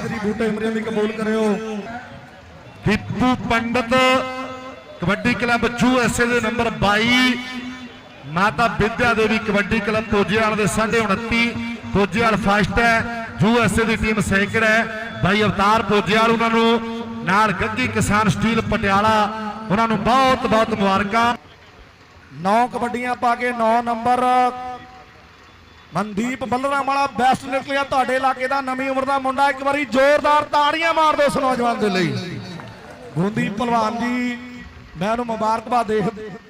ਬੂਟੇ ਮਰੀਆਂ ਦੀ ਕਬੂਲ ਕਰਿਓ। ਦੀਪੂ ਪੰਡਤ ਕਬੱਡੀ ਕਲੱਬ ਯੂਐਸਏ ਦੇ ਨੰਬਰ 22 ਮਾਤਾ ਵਿਦਿਆ ਦੇਵੀ ਕਬੱਡੀ ਕਲੱਬ ਤੋਜੇਵਾਲ ਦੇ 29 ਤੋਜੇਵਾਲ ਫਸਟ ਹੈ ਯੂਐਸਏ ਦੀ ਟੀਮ ਸੈਕਿੰਡ ਹੈ। ਭਾਈ ਅਵਤਾਰ ਪੋਜੇਵਾਲ ਉਹਨਾਂ ਨੂੰ ਨਾਲ ਗੱਗੀ ਕਿਸਾਨ ਸਟੀਲ ਪਟਿਆਲਾ ਉਹਨਾਂ ਨੂੰ ਬਹੁਤ ਬਹੁਤ ਮੁਬਾਰਕਾਂ। 9 ਕਬੱਡੀਆਂ ਪਾ ਕੇ 9 ਨੰਬਰ ਮਨਦੀਪ ਬੱਲਰਾਂ ਵਾਲਾ ਬੈਸਟ ਨਿਕਲਿਆ ਤੁਹਾਡੇ ਇਲਾਕੇ ਦਾ, ਨਵੀਂ ਉਮਰ ਦਾ ਮੁੰਡਾ, ਇੱਕ ਵਾਰੀ ਜ਼ੋਰਦਾਰ ਤਾੜੀਆਂ ਮਾਰ ਦਿਓ ਉਸ ਨੌਜਵਾਨ ਦੇ ਲਈ। ਗੁੰਦੀ ਪਹਿਲਵਾਨ ਜੀ, ਮੈਂ ਉਹਨੂੰ ਮੁਬਾਰਕਬਾਦ ਦੇ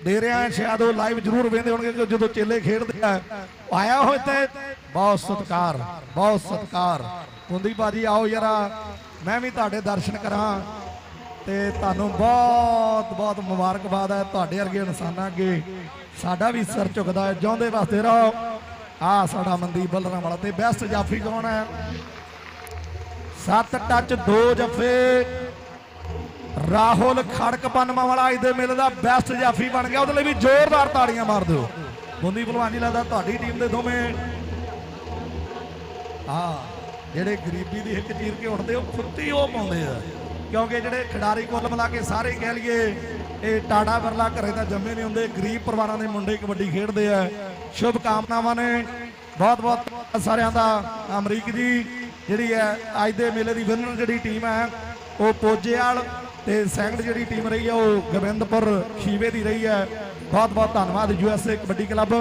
ਦੇ ਰਿਹਾ ਹਾਂ, ਸ਼ਾਇਦ ਉਹ ਲਾਈਵ ਜ਼ਰੂਰ ਵੇਖਦੇ ਹੋਣਗੇ ਕਿ ਜਦੋਂ ਚੇਲੇ ਖੇਡਦੇ ਆ, ਆਇਆ ਹੋਏ ਤੇ ਬਹੁਤ ਸਤਿਕਾਰ ਬਹੁਤ ਸਤਿਕਾਰ। ਗੁੰਦੀ ਬਾਜੀ ਆਓ ਯਾਰਾ, ਮੈਂ ਵੀ ਤੁਹਾਡੇ ਦਰਸ਼ਨ ਕਰਾਂ, ਤੇ ਤੁਹਾਨੂੰ ਬਹੁਤ ਬਹੁਤ ਮੁਬਾਰਕਬਾਦ ਹੈ, ਤੁਹਾਡੇ ਵਰਗੇ ਇਨਸਾਨਾਂ ਅੱਗੇ ਸਾਡਾ ਵੀ ਸਿਰ ਝੁਕਦਾ ਹੈ, ਜਿਉਂਦੇ ਵਾਸਤੇ ਰਹੋ। ਆ ਸਾਡਾ ਮਨਦੀਪ ਬੱਲਰਾਂ ਵਾਲਾ ਤੇ ਬੈਸਟ ਜਾਫੀ ਕੌਣ ਹੈ? ਸੱਤ ਟੱਚ ਦੋ ਜਫੇ। ਰਾਹੁਲ ਖੜਕ ਪਨਮਾ ਵਾਲਾ ਅੱਜ ਦੇ ਮੇਲੇ ਦਾ ਬੈਸਟ ਜਾਫੀ ਬਣ ਗਿਆ। ਉਹਦੇ ਲਈ ਵੀ ਜ਼ੋਰਦਾਰ ਤਾੜੀਆਂ ਮਾਰ ਦਿਓ। ਬੁੰਦੀ ਭਲਵਾਨ ਜੀ ਲੱਗਦਾ ਤੁਹਾਡੀ ਟੀਮ ਦੇ ਦੋਵੇਂ। ਆ ਜਿਹੜੇ ਗਰੀਬੀ ਦੀ ਹਿੱਕ ਚੀਰ ਕੇ ਉੱਠਦੇ, ਉਹ ਫੁੱਤੀ ਉਹ ਪਾਉਂਦੇ ਆ। ਕਿਉਂਕਿ ਜਿਹੜੇ ਖਿਡਾਰੀ ਕੁੱਲ ਮਿਲਾ ਕੇ ਸਾਰੇ ਕਹਿ ਲਈਏ, ਇਹ ਟਾਟਾ ਵਰਲਾ ਘਰੇ ਤਾਂ ਜੰਮੇ ਨਹੀਂ ਹੁੰਦੇ। ਗਰੀਬ ਪਰਿਵਾਰਾਂ ਦੇ ਮੁੰਡੇ ਕਬੱਡੀ ਖੇਡਦੇ ਆ। ਸ਼ੁਭ ਕਾਮਨਾਵਾਂ ਨੇ। ਬਹੁਤ ਬਹੁਤ ਸਾਰਿਆਂ ਦਾ ਅਮਰੀਕ ਜੀ, ਜਿਹੜੀ ਹੈ, ਅੱਜ ਦੇ ਮੇਲੇ ਦੀ ਵਿਨਰ ਜਿਹੜੀ ਟੀਮ ਹੈ, ਉਹ ਪੋਜੇਵਾਲ ਤੇ ਸੈਕੰਡ ਜਿਹੜੀ ਟੀਮ ਰਹੀ ਹੈ, ਉਹ ਗੋਬਿੰਦਪੁਰ ਖੀਵੇ ਦੀ ਰਹੀ ਹੈ। ਬਹੁਤ ਬਹੁਤ ਧੰਨਵਾਦ ਯੂਐਸਏ ਕਬੱਡੀ ਕਲੱਬ।